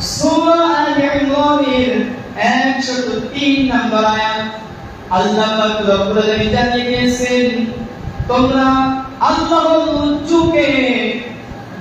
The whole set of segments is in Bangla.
সূরা আল ইমরানের 103 নম্বর আয়াত আল্লাহ পাক রব্বুল আলামিন জানিয়ে দিয়েছেন তোমরা আল্লাহর উচ্চকে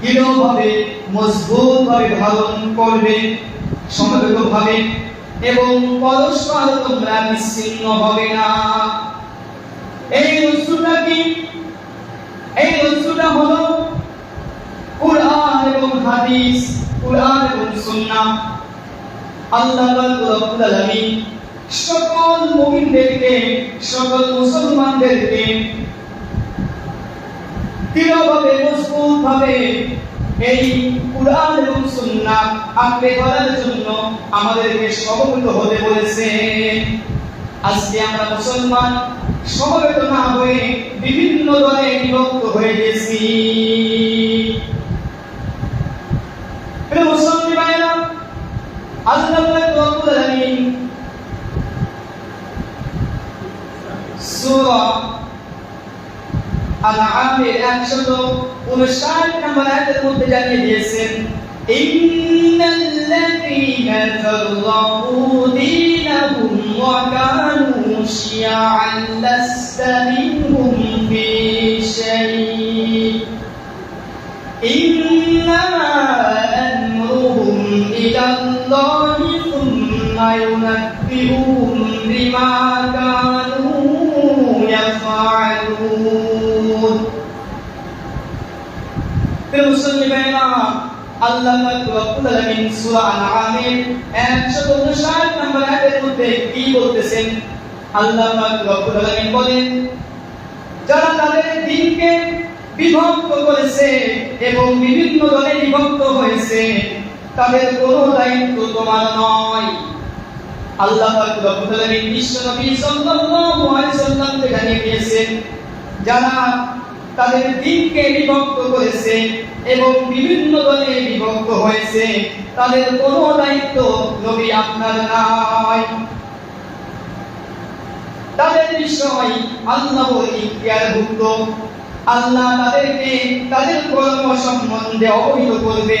দৃঢ়ভাবে, মজবুতভাবে ধারণ করবে, সমবেতভাবে, এবং পরস্পর তোমরা বিচ্ছিন্ন হবে না। এই রসুলটা কি? এই রসুলটা হলো কুরআন এবং হাদিস, কুরআন এবং সুন্নাহ। আল্লাহ রাব্বুল আলামিন সকল মুমিনদেরকে, সকল মুসলমানদেরকে দৃঢ়ভাবে, মজবুতভাবে এই কুরআন এবং সুন্নাহ আঁকড়ে ধরার জন্য আমাদেরকে সমবেত হতে বলেছে। আজকে আমরা মুসলমান, সমবেত না হয়ে বিভিন্ন দলে বিভক্ত হয়ে গেছি। প্রিয় মুসলমান ভাইরা আল্লাহ রাব্বুল আলামিন সূরা আনআমের 159 নম্বর আয়াতের মধ্যে জানিয়ে দিয়েছেন ইন্নাল্লাযীনা ফাররাকু দীনাহুম ওয়া কানু শিয়া'আন লাস্তা মিনহুম إلى الله ثم ينبئهم بما كانوا يفعلون মুসলিমেরা আল্লাহ রব্বুল আলামিন সূরা আনআমের 159 নম্বর আয়াতের মধ্যে কি বলতেছেন আল্লাহ রব্বুল আলামিন বলেন যারা তাদের দিনকে বিভক্ত করেছে এবং বিভিন্ন দলে বিভক্ত হয়েছে তাদের কোনো দায়িত্ব তোমার নয়। আল্লাহ যারা তাদের বিভক্ত করেছে এবং বিভিন্ন দলে বিভক্ত হয়েছে, তাদের কোনো দায়িত্ব নবী আপনার নাই। তাদের বিষয় আল্লাহ ইখতিয়ারভুক্ত আল্লাহ তাদেরকে তাদের কর্ম সম্বন্ধে অবহিত করবে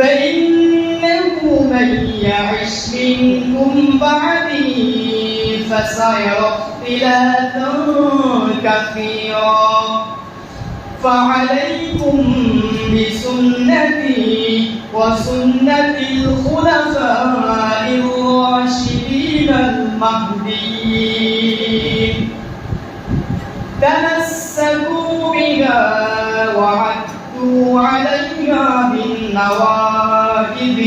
فإنه من يعش منكم بعدي فسيرى اختلافا كثيرا. فعليكم بسنتي وسنة الخلفاء الراشدين المهديين. تمسكوا بها وعدوا عليها بالنواجذ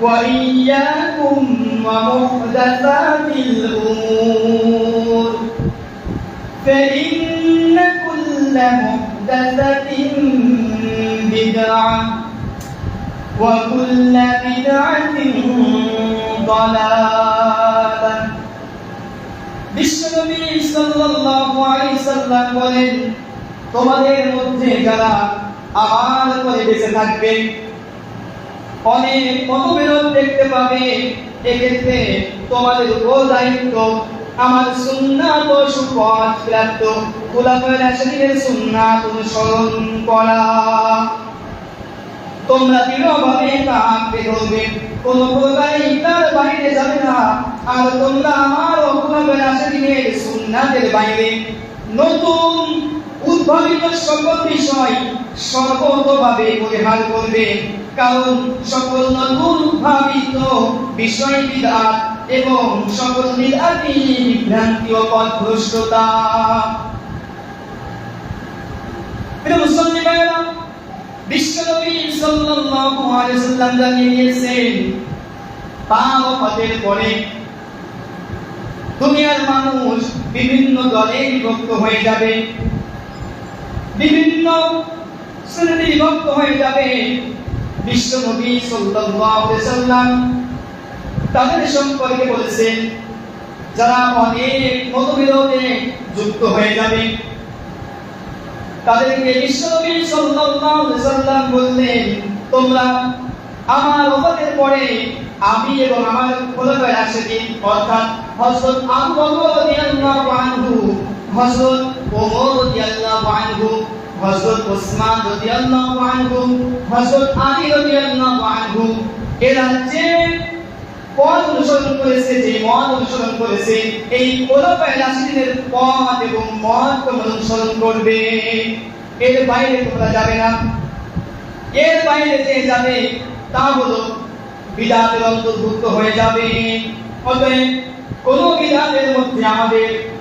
وإياكم ومحدثات الأمور فإن كل محدثة بدعة وكل بدعة ضلالة বিশ্বনবী সাল্লাল্লাহু আলাইহি সাল্লাম বলেন তোমাদের মধ্যে যারা আমার পরে বেঁচে থাকবে অনেক মতবিরোধ দেখতে পাবে। এক্ষেত্রে তোমাদের উপর দায়িত্ব। আমার ও সুপথ প্রাপ্ত খুলাফায়ে সুন্নাত অনুসরণ করা। তোমরা দৃঢ়ভাবে ধরবে কোন প্রকারে তার বাইরে যাবে না। আর তোমরা আমার অকুলাফায়ে রাশিদিনের সুন্নাতের বাইরে। নতুন উদ্ভাবিত সকল বিষয় সর্বতভাবে পরিহার করবে। কারণ সকল নতুন উদ্ভাবিত বিষয় বিদাত এবং সকল বিদাতি বিভ্রান্তি ও পথভ্রষ্টতা। দুনিয়ার মানুষ বিভিন্ন দলে বিভক্ত হয়ে যাবে, বিভিন্ন শ্রেণীতে বিভক্ত হয়ে যাবে সাল্লাল্লাহু আলাইহি সাল্লাম তাদের সম্পর্কে বলেছেন, যারা অনেক মতবিরোধে যুক্ত হয়ে যাবে। তাদেরকে বিশ্বনবী সাল্লাল্লাহু আলাইহি সাল্লাম বললেন, তোমরা আমার ওপরের পরে আমি এবং আমার খোলাফায়ে রাশিদিন, অর্থাৎ হযরত আবু বকর রাদিয়াল্লাহু আনহু হযরত ওমর রাদিয়াল্লাহু আনহু, হযরত ওসমান রাদিয়াল্লাহু আনহু, হযরত আলী রাদিয়াল্লাহু আনহু, এরা যে পথ অনুসরণ করেছে, যে মত অনুসরণ করেছে, এই খোলাফায়ে রাশিদিনের পথ এবং মত তোমরা অনুসরণ করবে। এর বাইরে তোমরা যাবে না। এর বাইরে যে যাবে, তা হলো বিদাতের অন্তর্ভুক্ত হয়ে যাবে। অতএব কোন বিদাতের মধ্যে আমাদের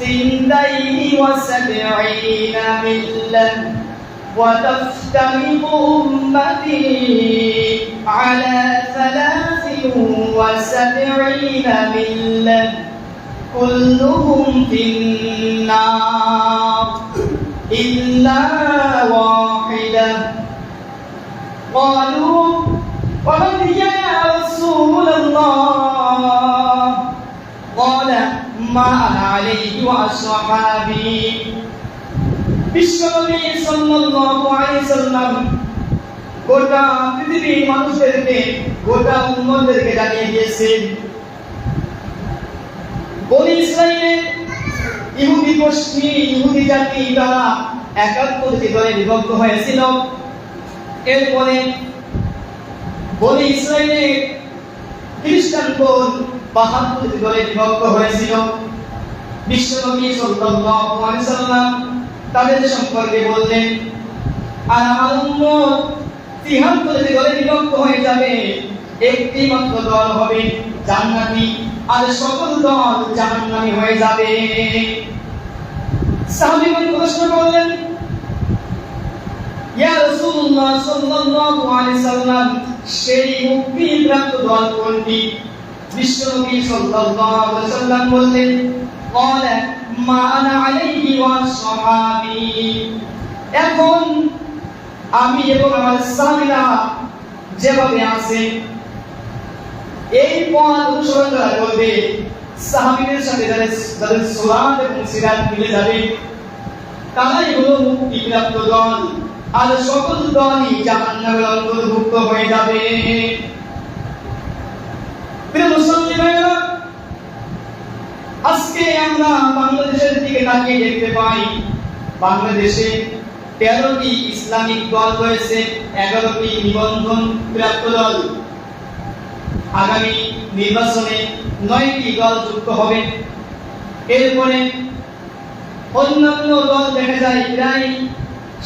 سنتين وسبعين ملة وتفترق أمتي على ثلاث وسبعين ملة كلهم في النار إلا واحدة قالوا ومن يا رسول الله মা আলাইহি ওয়া আসহাবি বিশ্বনবী সাল্লাল্লাহু আলাইহি সাল্লাম গোটা পৃথিবীর মানুষদেরকে, গোটা উম্মতদেরকে জানিয়ে দিয়েছেন। বনি ইসরাইলের ইহুদি গোষ্ঠী, ইহুদি জাতি দ্বারা একাত্তরটি দলে বিভক্ত হয়েছিল। এরপরে বনি ইসরাইলে খ্রিস্টান বোন বাহাত্তরটি দলে বিভক্ত হয়েছিল। বিশ্বনবী সাল্লাল্লাহু আলাইহি সাল্লাম তাদের সম্পর্কে বললেন, আর আমার উম্মত তিহাত্তরটি দলে বিভক্ত হয়ে যাবে। একটি মাত্র দল হবে জান্নাতি, আর সকল দল জাহান্নামী হয়ে যাবে। সাহাবীগণ প্রশ্ন করলেন, ইয়া রাসূলুল্লাহ সাল্লাল্লাহু আলাইহি সাল্লাম, সেই মুক্তি প্রাপ্ত দল কোনটি? বিশ্বনবী সাল্লাল্লাহু আলাইহি সাল্লাম বললেন قال মা আনা আলাইহি ওয়া সাহাবী এখন আমি এবং আমার সাহাবীরা যেভাবে আছে এই পথ অনুসরণ করা করবে সাহাবীদের সাথে যাদের যাদের সুরাত এবং সিরাত মিলে যাবে তারাই হলো মুক্তি প্রাপ্ত দল আর সকল দলই জাহান্নামের অন্তর্ভুক্ত হয়ে যাবে প্রিয় মুসলিম ভাইরা আজকে আমরা বাংলাদেশের দিকে তাকিয়ে দেখতে পাই, বাংলাদেশে তেরোটি ইসলামিক দল রয়েছে, এগারোটি নিবন্ধন প্রাপ্ত দল। আগামী নির্বাচনে নয়টি দল যুক্ত হবে। এরপরে অন্যান্য দল দেখা যায়, প্রায়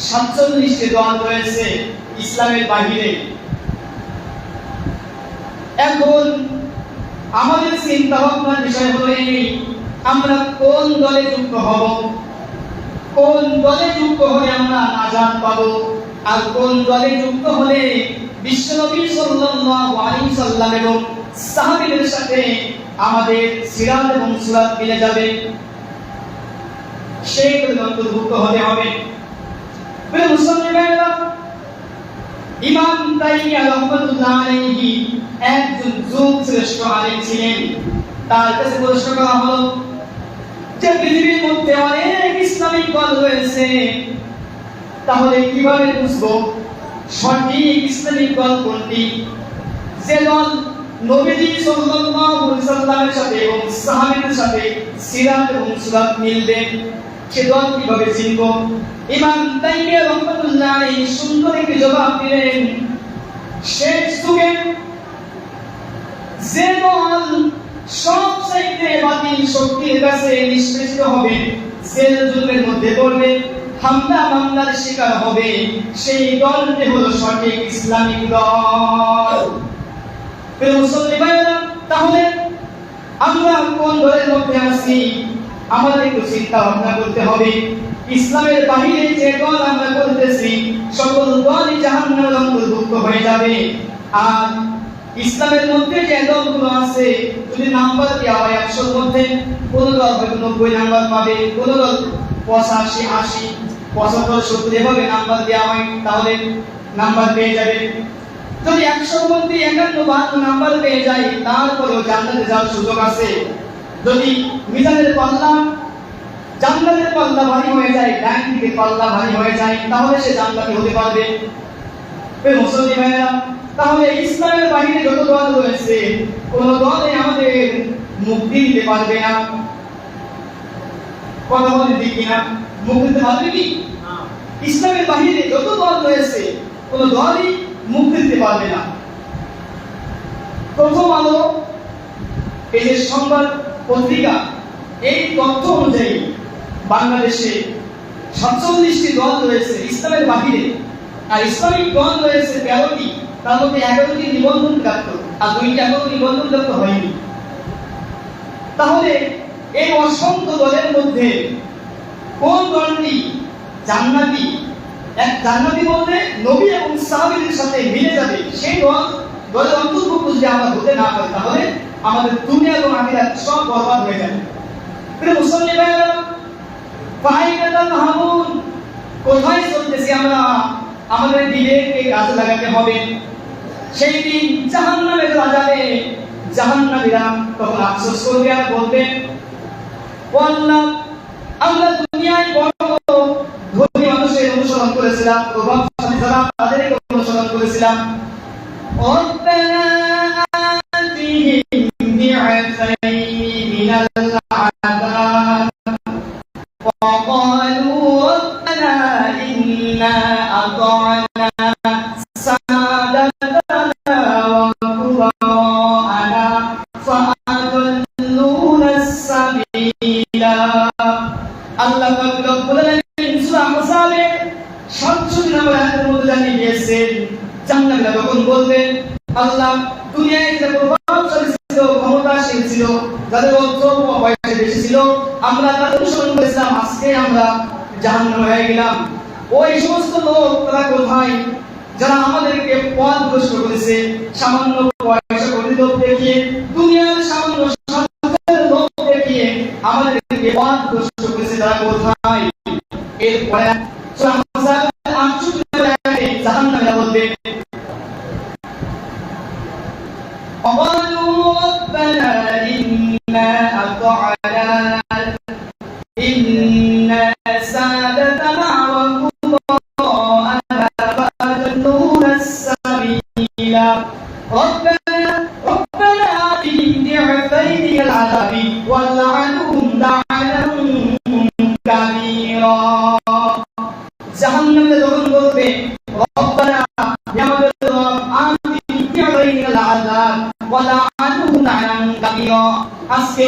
সাতচল্লিশটি দল রয়েছে ইসলামের বাহিরে। এখন আমাদের চিন্তা ভাবনার বিষয় হলো এই, আমরা কোন দলে যুক্ত হব? কোন দলে যুক্ত হলে আমরা আজাদ পাবো? আর কোন দলে যুক্ত হলে বিশ্বনবী সাল্লাল্লাহু আলাইহি সাল্লাম এবং সাহাবীদের সাথে আমাদের সিরাত এবং সুরাত মিলে যাবে? সেই অন্তর্ভুক্ত হতে হবে। মুসলমানেরা ইমাম তাইমিয়া রহমাতুল্লাহ আলাইহি একজন যুগ শ্রেষ্ঠ আলেম ছিলেন। তার কাছে প্রশ্ন করা হলো, যে পৃথিবীর মধ্যে অনেক ইসলামিক দল রয়েছে, তাহলে কীভাবে বুঝব সঠিক ইসলামিক দল কোনটি? যে দল নবীজি সাল্লাল্লাহু আলাইহি সাথে এবং সাহাবীদের সাথে সিরাত এবং সুরাত মিলবে, সে দল কীভাবে চিনব? ইমাম তাইমিয়া রাহমাতুল্লাহ আলাইহি সুন্দর একটি জবাব দিলেন শেষ যুগে যে দল সব বাতিল শক্তির কাছে নিষ্পেষিত হবে জেল জুলমের মধ্যে পড়বে, হামলা মামলার শিকার হবে, সেই দলটি হলো সঠিক ইসলামিক দল। তাহলে আমরা কোন দলের মধ্যে আছি? আমাদের একটু চিন্তা ভাবনা করতে হবে। ইসলামের বাহিরে যে দল আমরা করতেছি, সকল দলই জাহান্নামের অন্তর্ভুক্ত হয়ে যাবে। আর ইসলামের মধ্যে যে দলগুলো আছে, যদি নাম্বার দেওয়া হয় একশোর মধ্যে, কোন দল হয়তো নব্বই নাম্বার পাবে, কোন দল পঁচাশি, আশি, পঁচাত্তর, সত্তর, এভাবে নাম্বার দেওয়া হয়, তাহলে নাম্বার পেয়ে যাবে। যদি একশোর মধ্যে একান্ন, বাহান্ন নাম্বার পেয়ে যায়, তারপরেও জান্নাতে যাওয়ার সুযোগ আছে। যদি মিজানের পাল্লা জান্নাতের পাল্লা ভারী হয়ে যায় ডান দিকে পাল্লা ভারী হয়ে যায়, তাহলে সে জান্নাতি হতে পারবে। মুসলিম ভাইরা তাহলে ইসলামের বাহিরে যত দল রয়েছে, কোন দলে আমাদের মুক্তি দিতে পারবে না। কথা বলেন ঠিক কিনা? মুক্তি দিতে পারবে কি? ইসলামের বাহিরে যত দল রয়েছে, কোন দলই মুক্তি দিতে পারবে না। প্রথম আলো, এই যে সংবাদ পত্রিকা, এই তথ্য অনুযায়ী বাংলাদেশে সাতচল্লিশটি দল রয়েছে ইসলামের বাহিরে। আর ইসলামিক দল রয়েছে তেরোটি, তার মধ্যে এগারোটি নিবন্ধন প্রাপ্ত আর দুইটি এখনও নিবন্ধন প্রাপ্ত হয়নি। তাহলে এই অসংখ্য দলের মধ্যে কোন দলটি জান্নাতি? এক জান্নাতি বলতে নবী এবং সাহাবীদের সাথে মিলে যাবে। সেই দল, দলের অন্তর্ভুক্ত যদি আমরা হতে না পারি, তাহলে আমাদের দুনিয়া এবং আখিরাত সব বরবাদ হয়ে যাবে। মুসলিম কোথায় চলতেছি আমরা আমাদের দিলেকে কাজে লাগাতে হবে সেই দিন জাহান্নামে চলা যাবে জাহান্নামীরা তখন আফসোস করবে আর বলবে ও আল্লাহ আমরা দুনিয়ায় বড় বড় ধনী মানুষের অনুসরণ করেছিলাম প্রভাবশালী যারা তাদেরকে অনুসরণ করেছিলাম ربنا آتهم ضعفين من العذاب وقالوا ربنا إنا أطعنا আমরা তার অনুসরণ করেছিলাম, আজকে আমরা জাহান্নামে হয়ে গেলাম। ওই সমস্ত লোক, তারা কোথায়? যারা আমাদেরকে পথ ভ্রষ্ট করেছে, সামান্য পয়সা করে লোক দেখিয়ে, দুনিয়ার সামান্য লোক দেখিয়ে আমাদেরকে পথ করেছে, তারা কোথায়? এরপরে আজকে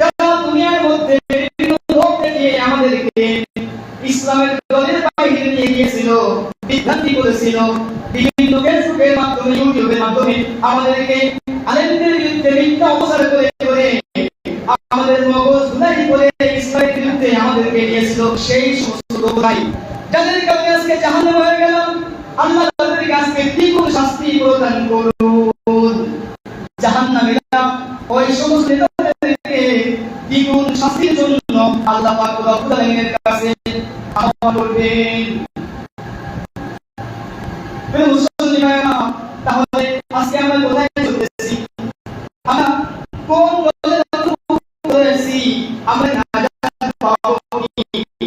যারা দুনিয়ার মধ্যে বিভিন্ন লোক দেখিয়ে আমাদেরকে ইসলামের দলের বাইরে নিয়ে গিয়েছিল বিভ্রান্তি করেছিল বিভিন্ন ফেসবুকের মাধ্যমে ইউটিউবের মাধ্যমে আমাদেরকে আলেমদের বিরুদ্ধে মিথ্যা অপচার করে করে আমাদের মগজ ধুলাই করে ইসলামের বিরুদ্ধে আমাদেরকে নিয়েছিল সেই সমস্ত লোকরাই যাদের কারণে আজকে জাহান্নাম হয়ে গেলাম আল্লাহ তাদেরকে আজকে দ্বিগুণ শাস্তি প্রদান করুন? জাহান্নামীরা ওই সমস্ত নেতাদেরকে দ্বিগুণ শাস্তির জন্য আল্লাহ পাক রব্বুল আলামিনের কাছে আহ্বান করবেন? তাহলে আজকে আমরা কোথায় চলতেছি? আমরা কোন আমরা নাজাত পাবো কি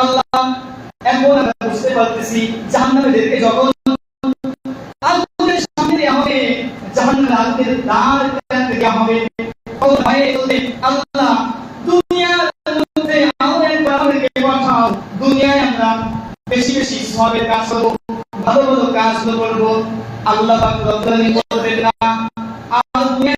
আল্লাহ এখন আমরা বুঝতে পারতেছি জাহান্নামীদেরকে যখন আগুনের সামনে দেওয়া হবে জাহান্নামের আগুনের দ্বার দেওয়া হবে তখন ভয়ে বলবে আল্লাহ, দুনিয়ার মধ্যে আমাদের আমাদেরকে পাঠাও, দুনিয়ায় আমরা বেশি বেশি সবের কাজ করব, ভালো ভালো কাজগুলো করব। আল্লাহ পাক রব্বুল না, আর দুনিয়ায়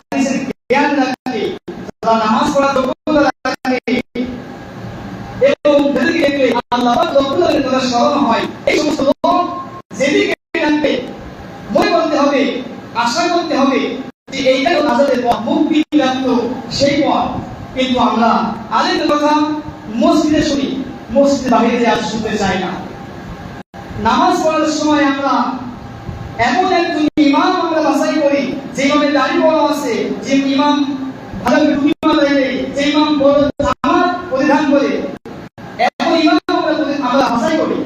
তারা নামাজ পড়ার যোগ্যতা রাখে এবং যাদেরকে দেখলে আল্লাহ পাক রব্বুল স্মরণ হয়। এই সমস্ত লোক যেদিকে রাখবে মনে করতে হবে, আশা করতে হবে যে এইটাই নাজাতের পথ। মুক্তি প্রাপ্ত সেই পথ। কিন্তু আমরা আলেমের কথা মসজিদে শুনি। মসজিদের বাইরে আজ শুনতে চাই না। নামাজ পড়ার সময় আমরা এমন একজন ইমাম আমরা বাছাই করি, যে ইমামের দাড়ি বড় আছে, যে ইমাম ভালো টুপি মাথায় যে ইমাম বড় জামা পরিধান করে এমন ইমাম আমরা আমরা বাছাই করি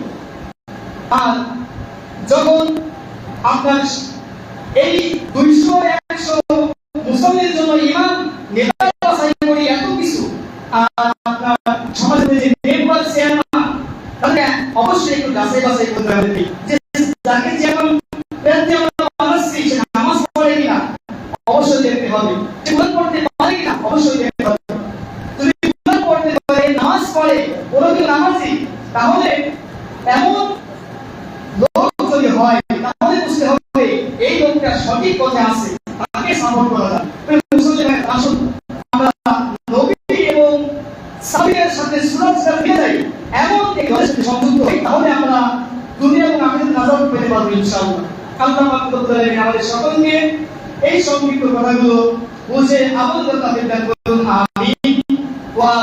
আর যখন আপনার এই দুইশো একশো মুসলিমের জন্য ইমাম নেতা বাছাই করি এত কিছু আর আপনার সমাজের যে মেম্বার চেয়ারম্যান তাহলে অবশ্যই একটু যাচাই বাছাই করতে হবে যে যাকে যেমন প্রার্থী আমরা বানাচ্ছি সে নামাজ পড়ে কিনা অবশ্যই দেখতে হবে সে কোরআন পড়তে পারে কিনা অবশ্যই দেখতে হবে যদি কোরআন পড়তে পারে নামাজ পড়ে ওরা যদি নামাজি তাহলে এমন লোক যদি হয় তাহলে বুঝতে হবে এই লোকটা সঠিক পথে আছে তাকে সাপোর্ট করা যায় তবে মুসলিমের আসুন আমরা নবী এবং সাবিরের সাথে সুরক্ষা ফিরে যাই এমন এক দলের সাথে সংযুক্ত হই তাহলে আমরা দুনিয়া এবং আখিরাতে নাজাত পেতে পারব ইনশাআল্লাহ আল্লাহ পাক রব্বুল আলামিন আমাদের সকলকে এই সংক্ষিপ্ত কথাগুলো বুঝে আমল করতে বিদ্যান করুন আমিন। ওয়া